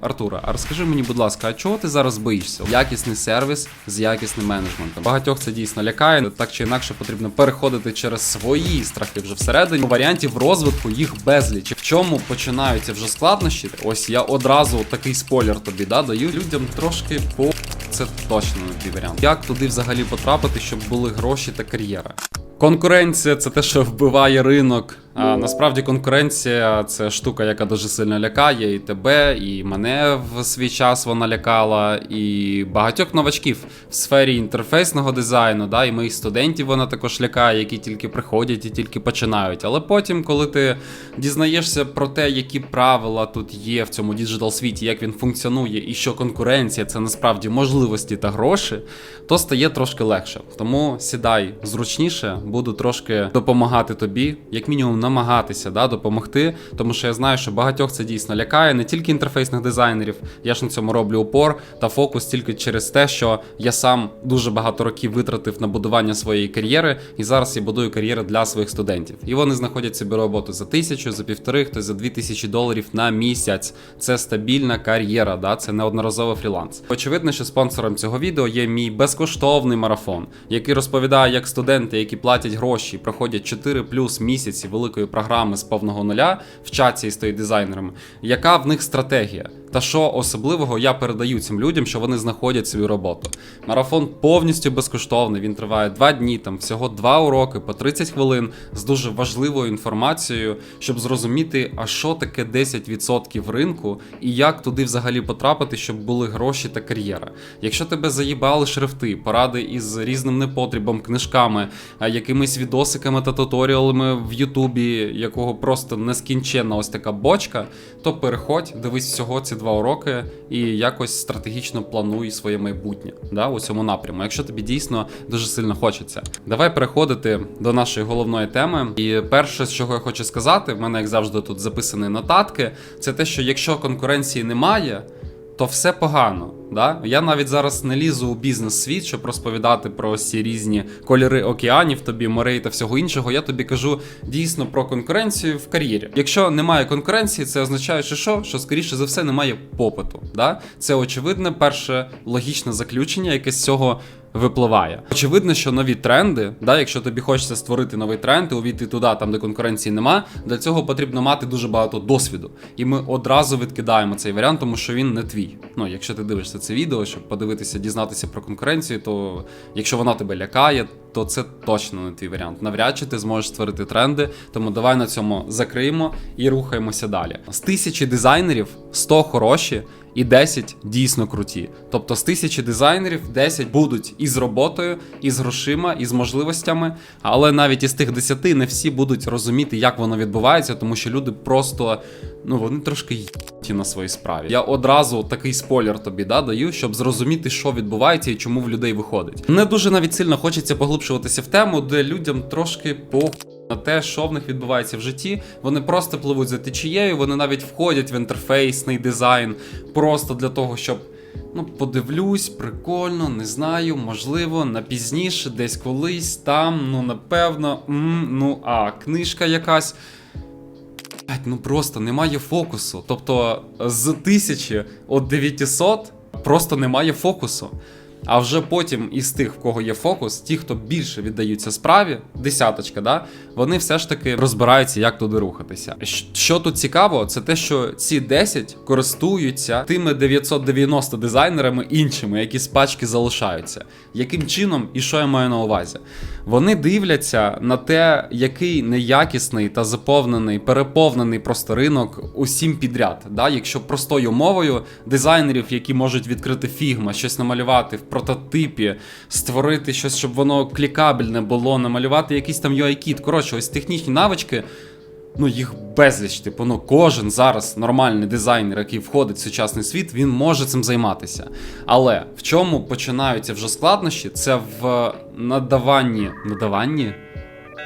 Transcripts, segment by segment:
Артура, а розкажи мені, будь ласка, а чого ти зараз боїшся? Якісний сервіс з якісним менеджментом. Багатьох це дійсно лякає. Так чи інакше потрібно переходити через свої страхи вже всередині. Варіантів розвитку їх безліч. В чому починаються вже складнощі? Ось я одразу такий спойлер тобі да, даю. Людям трошки по це точно не твій варіант. Як туди взагалі потрапити, щоб були гроші та кар'єра? Конкуренція це те, що вбиває ринок. А насправді конкуренція це штука, яка дуже сильно лякає і тебе, і мене в свій час вона лякала, і багатьох новачків в сфері інтерфейсного дизайну, да, і моїх студентів вона також лякає, які тільки приходять і тільки починають. Але потім, коли ти дізнаєшся про те, які правила тут є в цьому діджитал світі, як він функціонує, і що конкуренція це насправді можливості та гроші, то стає трошки легше. Тому сідай зручніше, буду трошки допомагати тобі, як мінімум намагатися да, допомогти, тому що я знаю, що багатьох це дійсно лякає, не тільки інтерфейсних дизайнерів. Я ж на цьому роблю упор та фокус тільки через те, що я сам дуже багато років витратив на будування своєї кар'єри, і зараз я будую кар'єру для своїх студентів. І вони знаходять собі роботу за тисячу, за півтори, хтось за дві тисячі доларів на місяць. Це стабільна кар'єра, да, це неодноразовий фріланс. Очевидно, що спонсором цього відео є мій безкоштовний марафон, який розповідає, як студенти, які платять гроші, проходять 4 плюс місяці великої програми з повного нуля, вчаться і стають дизайнерами. Яка в них стратегія? Та що особливого я передаю цим людям, що вони знаходять свою роботу. Марафон повністю безкоштовний. Він триває 2 дні, там всього 2 уроки по 30 хвилин з дуже важливою інформацією, щоб зрозуміти, а що таке 10% ринку і як туди взагалі потрапити, щоб були гроші та кар'єра. Якщо тебе заїбали шрифти, поради із різним непотрібом, книжками, якимись відосиками та туторіалами в Ютубі, якого просто нескінченна ось така бочка, то переходь, дивись всього ці два уроки і якось стратегічно плануй своє майбутнє да, у цьому напряму, якщо тобі дійсно дуже сильно хочеться. Давай переходити до нашої головної теми. І перше, з чого я хочу сказати, в мене як завжди тут записані нотатки, це те, що якщо конкуренції немає. То все погано. Да? Я навіть зараз не лізу у бізнес-світ, щоб розповідати про всі різні кольори океанів, тобі морей та всього іншого. Я тобі кажу дійсно про конкуренцію в кар'єрі. Якщо немає конкуренції, це означає, що що? Що скоріше за все немає попиту. Да? Це очевидне перше логічне заключення, яке з цього випливає. Очевидно, що нові тренди, да, якщо тобі хочеться створити новий тренд увійти туди, там де конкуренції нема, для цього потрібно мати дуже багато досвіду. І ми одразу відкидаємо цей варіант, тому що він не твій. Ну, якщо ти дивишся це відео, щоб подивитися, дізнатися про конкуренцію, то якщо вона тебе лякає, то це точно не твій варіант. Навряд чи ти зможеш створити тренди. Тому давай на цьому закриємо і рухаємося далі. З тисячі дизайнерів 100 хороші. І 10 дійсно круті. Тобто з тисячі дизайнерів 10 будуть із роботою, і з грошима, і з можливостями. Але навіть із тих 10 не всі будуть розуміти, як воно відбувається, тому що люди просто ну вони трошки єті на своїй справі. Я одразу такий спойлер тобі да, даю, щоб зрозуміти, що відбувається і чому в людей виходить. Не дуже навіть сильно хочеться поглибшуватися в тему, де людям трошки по. На те, що в них відбувається в житті, вони просто пливуть за течією, вони навіть входять в інтерфейсний дизайн просто для того, щоб ну подивлюсь, прикольно, не знаю, можливо, на пізніше, десь колись, там, ну напевно, м, ну а книжка якась. Ну просто немає фокусу. Тобто з 1000 от 900 просто немає фокусу. А вже потім із тих, в кого є фокус, ті, хто більше віддаються справі, десяточка, да, вони все ж таки розбираються, як туди рухатися. Що тут цікаво, це те, що ці 10 користуються тими 990 дизайнерами іншими, які з пачки залишаються. Яким чином і що я маю на увазі? Вони дивляться на те, який неякісний та заповнений, переповнений просто ринок усім підряд. Да? Якщо простою мовою дизайнерів, які можуть відкрити фігма, щось намалювати в прототипі, створити щось, щоб воно клікабельне було, намалювати якийсь там UI-кіт. Коротше, ось технічні навички. Ну, їх безліч. Типу, ну кожен зараз нормальний дизайнер, який входить в сучасний світ, він може цим займатися. Але в чому починаються вже складнощі? Це в надаванні. Надаванні?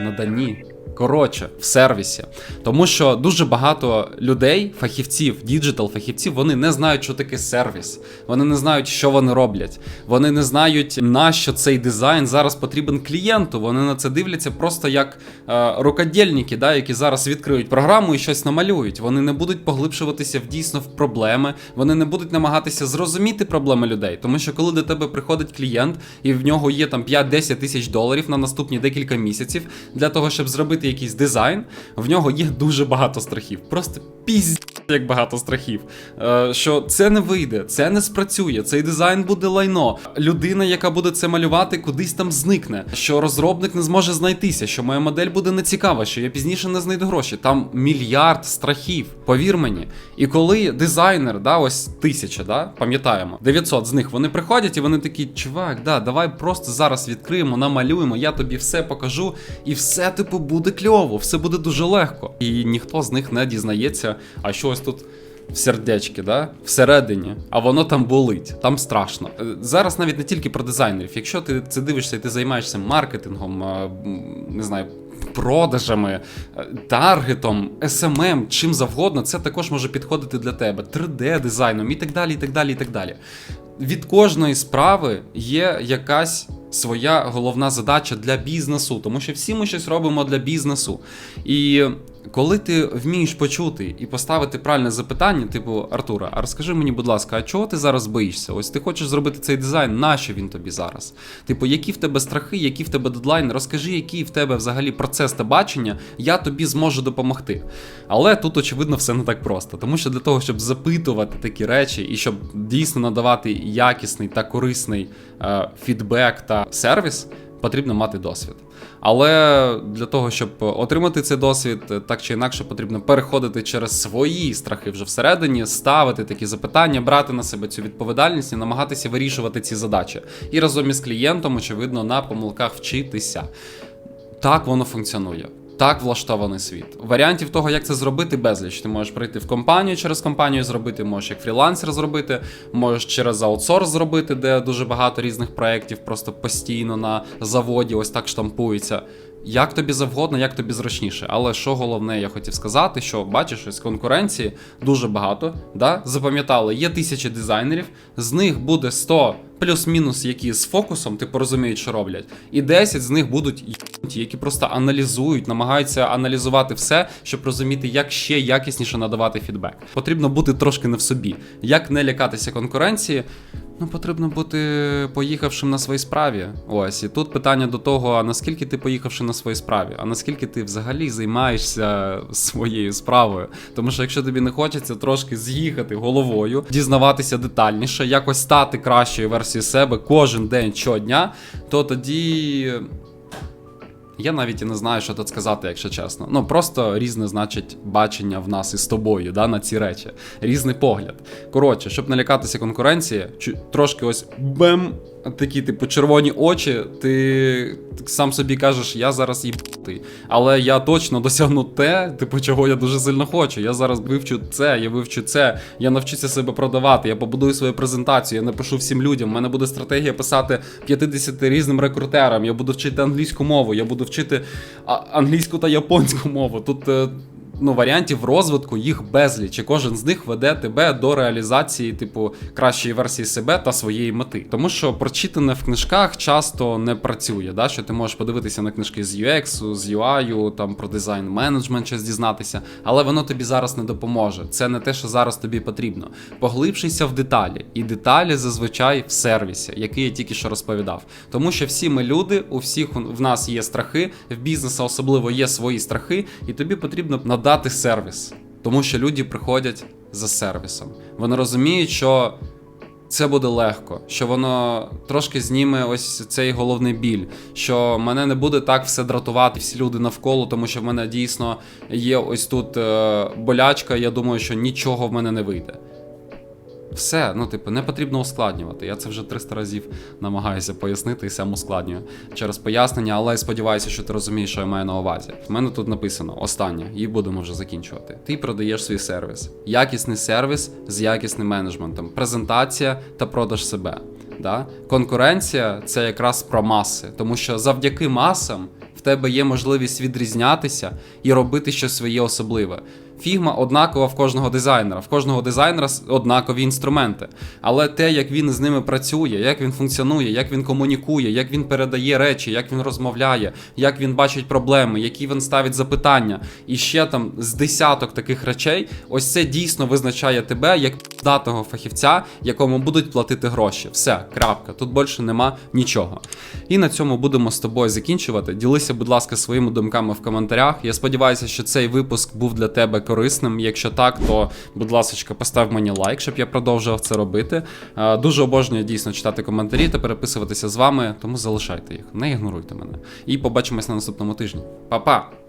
Наданні. Коротше, в сервісі. Тому що дуже багато людей, фахівців, діджитал фахівців, вони не знають, що таке сервіс. Вони не знають, що вони роблять. Вони не знають, на що цей дизайн зараз потрібен клієнту. Вони на це дивляться просто як е, рукодільники, да, які зараз відкриють програму і щось намалюють. Вони не будуть поглибшуватися в дійсно в проблеми. Вони не будуть намагатися зрозуміти проблеми людей. Тому що коли до тебе приходить клієнт, і в нього є там 5-10 тисяч доларів на наступні декілька місяців для того, щоб зробити якийсь дизайн, в нього є дуже багато страхів. Просто пізь. Як багато страхів, Е, що це не вийде, це не спрацює, цей дизайн буде лайно. Людина, яка буде це малювати, кудись там зникне. Що розробник не зможе знайтися, що моя модель буде нецікава, що я пізніше не знайду гроші. Там мільярд страхів, повір мені. І коли дизайнер, да, ось тисяча, да, пам'ятаємо, 900 з них вони приходять і вони такі, чувак, да, давай просто зараз відкриємо, намалюємо, я тобі все покажу, і все, типу, буде кльово, все буде дуже легко. І ніхто з них не дізнається, а що ось тут. В сердечки, да? всередині, а воно там болить, там страшно. Е, Зараз навіть не тільки про дизайнерів. Якщо ти це дивишся і ти займаєшся маркетингом, е, не знаю, продажами, е, таргетом, SMM, чим завгодно, це також може підходити для тебе, 3D-дизайном і так далі. і так далі, і так далі. Від кожної справи є якась своя головна задача для бізнесу, тому що всі ми щось робимо для бізнесу. І коли ти вмієш почути і поставити правильне запитання, типу Артура, а розкажи мені, будь ласка, а чого ти зараз боїшся? Ось ти хочеш зробити цей дизайн, нащо він тобі зараз? Типу, які в тебе страхи, які в тебе дедлайни? Розкажи, який в тебе взагалі процес та бачення, я тобі зможу допомогти. Але тут, очевидно, все не так просто, тому що для того, щоб запитувати такі речі і щоб дійсно надавати якісний та корисний е, фідбек та сервіс, потрібно мати досвід. Але для того, щоб отримати цей досвід, так чи інакше потрібно переходити через свої страхи вже всередині, ставити такі запитання, брати на себе цю відповідальність і намагатися вирішувати ці задачі. І разом із клієнтом, очевидно, на помилках вчитися. Так воно функціонує. Так влаштований світ. Варіантів того, як це зробити, безліч. Ти можеш прийти в компанію через компанію зробити, можеш як фрілансер зробити, можеш через аутсорс зробити, де дуже багато різних проєктів просто постійно на заводі ось так штампується. Як тобі завгодно, як тобі зручніше. Але що головне, я хотів сказати, що бачиш, ось конкуренції дуже багато. Да? Запам'ятали, є тисячі дизайнерів, з них буде 100 плюс-мінус, які з фокусом, типу розуміють, що роблять, і 10 з них будуть й**ті, які просто аналізують, намагаються аналізувати все, щоб розуміти, як ще якісніше надавати фідбек. Потрібно бути трошки не в собі. Як не лякатися конкуренції? Ну, потрібно бути поїхавшим на своїй справі. Ось і тут питання до того: а наскільки ти поїхавши на своїй справі, а наскільки ти взагалі займаєшся своєю справою? Тому що якщо тобі не хочеться трошки з'їхати головою, дізнаватися детальніше, якось стати кращою версією себе кожен день щодня, то тоді. Я навіть і не знаю, що тут сказати, якщо чесно. Ну просто різне, значить, бачення в нас із тобою да, на ці речі, різний погляд. Коротше, щоб налякатися конкуренції, трошки ось бем, такі, типу, червоні очі, ти сам собі кажеш, я зараз їбатий. Але я точно досягну те, типу, чого я дуже сильно хочу. Я зараз вивчу це, я вивчу це, я навчуся себе продавати, я побудую свою презентацію, я напишу всім людям. У мене буде стратегія писати 50 різним рекрутерам, я буду вчити англійську мову, я буду вчити англійську та японську мову. Тут. Ну, варіантів розвитку їх безліч, і кожен з них веде тебе до реалізації, типу, кращої версії себе та своєї мети. Тому що прочитане в книжках часто не працює. Да? Що ти можеш подивитися на книжки з UX, з UI, там про дизайн менеджмент щось дізнатися, але воно тобі зараз не допоможе. Це не те, що зараз тобі потрібно. Поглибшися в деталі, і деталі зазвичай в сервісі, який я тільки що розповідав. Тому що всі ми люди, у всіх в нас є страхи, в бізнесу особливо є свої страхи, і тобі потрібно надати сервіс. Тому що люди приходять за сервісом. Вони розуміють, що це буде легко, що воно трошки зніме ось цей головний біль, що мене не буде так все дратувати, всі люди навколо, тому що в мене дійсно є ось тут е, болячка. Я думаю, що нічого в мене не вийде. Все, ну типу, не потрібно ускладнювати. Я це вже 300 разів намагаюся пояснити і сам ускладнюю через пояснення, але сподіваюся, що ти розумієш, що я маю на увазі. В мене тут написано останнє, і будемо вже закінчувати. Ти продаєш свій сервіс, якісний сервіс з якісним менеджментом, презентація та продаж себе. Да? Конкуренція це якраз про маси, тому що завдяки масам. В тебе є можливість відрізнятися і робити щось своє особливе. Фігма однакова в кожного дизайнера. В кожного дизайнера однакові інструменти. Але те, як він з ними працює, як він функціонує, як він комунікує, як він передає речі, як він розмовляє, як він бачить проблеми, які він ставить запитання, і ще там з десяток таких речей, ось це дійсно визначає тебе як датого фахівця, якому будуть платити гроші. Все, крапка. Тут більше нема нічого. І на цьому будемо з тобою закінчувати. Ділися, будь ласка, своїми думками в коментарях. Я сподіваюся, що цей випуск був для тебе корисним. Якщо так, то будь ласка, постав мені лайк, щоб я продовжував це робити. Е, Дуже обожнюю дійсно читати коментарі та переписуватися з вами, тому залишайте їх, не ігноруйте мене. І побачимось на наступному тижні. Па-па!